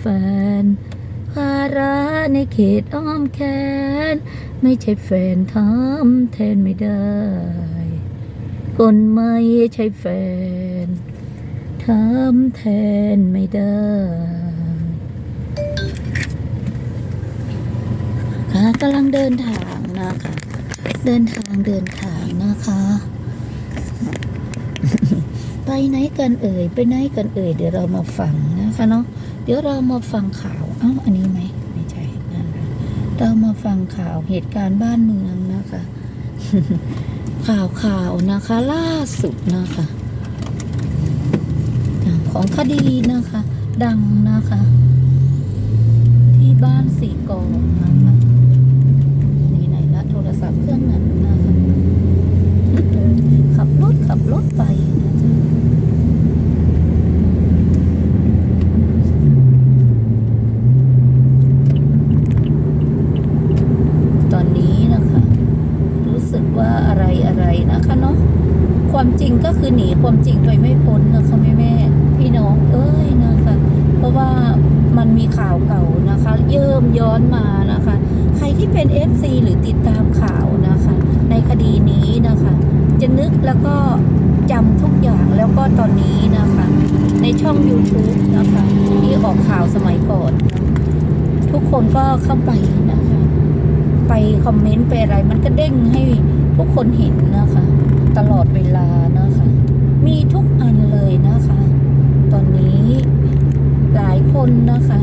แฟนภาระในเขตอ้อมแขน ไม่ใช่แฟนทำแทนไม่ได้ คนไม่ใช่แฟนทำแทนไม่ได้ ค่ะกำลังเดินทางนะคะ เดินทางเดินทางนะคะ ไปไหนกันเอ่ย ไปไหนกันเอ่ย เดี๋ยวเรามาฟังนะคะเนาะ เดี๋ยวเรามาฟังข่าว เอ้า อันนี้ไหม ไม่ใช่นั่นนะเรามาฟังข่าวเหตุการณ์บ้านเมืองนะคะ ข่าวข่าวนะคะล่าสุดนะคะ ของคดีนะคะ ดังนะคะ ที่บ้านสีกองนะคะนี่ไหนละโทรศัพท์เครื่องนั้นนะคะ ขับรถขับรถไปนะจ๊ะตอนนี้นะคะ รู้สึกว่าอะไรอะไรนะคะเนาะ ความจริงก็คือหนีความจริงไปไม่พ้นนะคะแม่แม่พี่น้องเอ้ยนะคะ เพราะว่ามันมีข่าวเก่านะคะ เยิ่มย้อนมานะคะ ใครที่เป็น FC หรือติดตามข่าวนะคะ ในคดีนี้นะคะ จะนึกแล้วก็จำทุกอย่างแล้วก็ตอนนี้นะคะ ในช่อง YouTube นะคะ ที่ออกข่าวสมัยก่อน ทุกคนก็เข้าไปนะคะ ไปคอมเมนต์ไปอะไร มันก็เด้งให้ทุกคนเห็นนะคะ ตลอดเวลานะคะ มีทุกอันเลยนะคะ ตอนนี้หลายคนนะคะ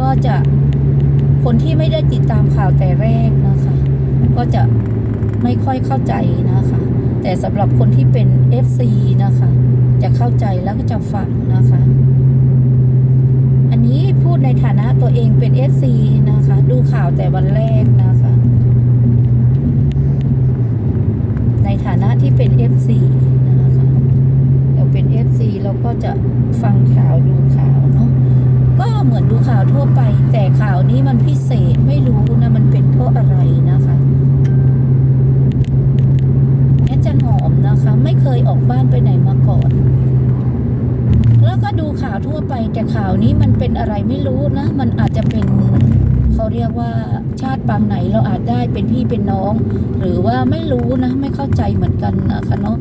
ก็จะคนที่ไม่ได้ติดตามข่าวแต่แรกนะคะ ก็จะไม่ค่อยเข้าใจนะคะ แต่สำหรับคนที่เป็น FC นะคะ จะเข้าใจแล้วก็จะฟังนะคะ อันนี้พูดในฐานะตัวเองเป็น FC นะคะ ดูข่าวแต่วันแรกนะคะ ในฐานะที่เป็น FC นะคะเราเป็น FC เรา ก็จะฟังข่าวดูข่าวเนาะก็เหมือนดูข่าวทั่วไป แต่ข่าวนี้มันพิเศษไม่รู้นะมันเป็นเพราะอะไรนะคะแอดจันหอมนะคะ ไม่เคยออกบ้านไปไหนมาก่อน แล้วก็ดูข่าวทั่วไป แต่ข่าวนี้มันเป็นอะไรไม่รู้นะ มันอาจจะเป็นเขาเรียกว่าชาติปางไหนเราอาจได้เป็นพี่เป็นน้อง หรือว่าไม่รู้นะ ไม่เข้าใจเหมือนกันนะคะเนาะ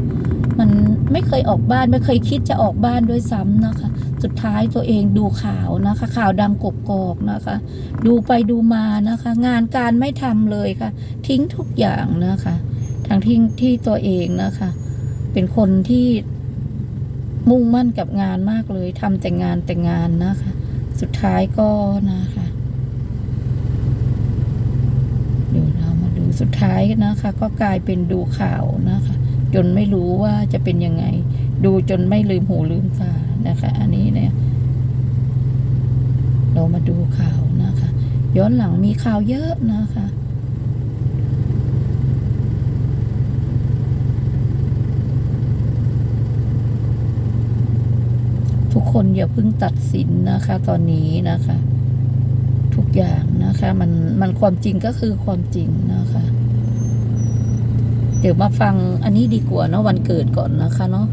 มันไม่เคยออกบ้านไม่เคยคิดจะออกบ้านด้วยซ้ำนะคะ สุดท้ายตัวเองดูข่าวนะคะ ข่าวดังกกอกนะคะ ดูไปดูมานะคะ งานการไม่ทำเลยค่ะ ทิ้งทุกอย่างนะคะทางที่ที่ตัวเองนะคะ เป็นคนที่มุ่งมั่นกับงานมากเลยทำแต่งานแต่งานนะคะ สุดท้ายก็นะคะเดี๋ยวเรามาดูสุดท้ายนะคะ ก็กลายเป็นดูข่าวนะคะ จนไม่รู้ว่าจะเป็นยังไง ดูจนไม่ลืมหูลืมตานะคะ อันนี้เนี่ย เรามาดูข่าวนะคะ ย้อนหลังมีข่าวเยอะนะคะทุกคนอย่าเพิ่งตัดสินนะคะ ตอนนี้นะคะ ทุกอย่างนะคะ มันมันความจริงก็คือความจริงนะคะ ดี๋ยวมาฟังอันนี้ดีกว่าเนาะวันเกิดก่อนนะคะเนาะ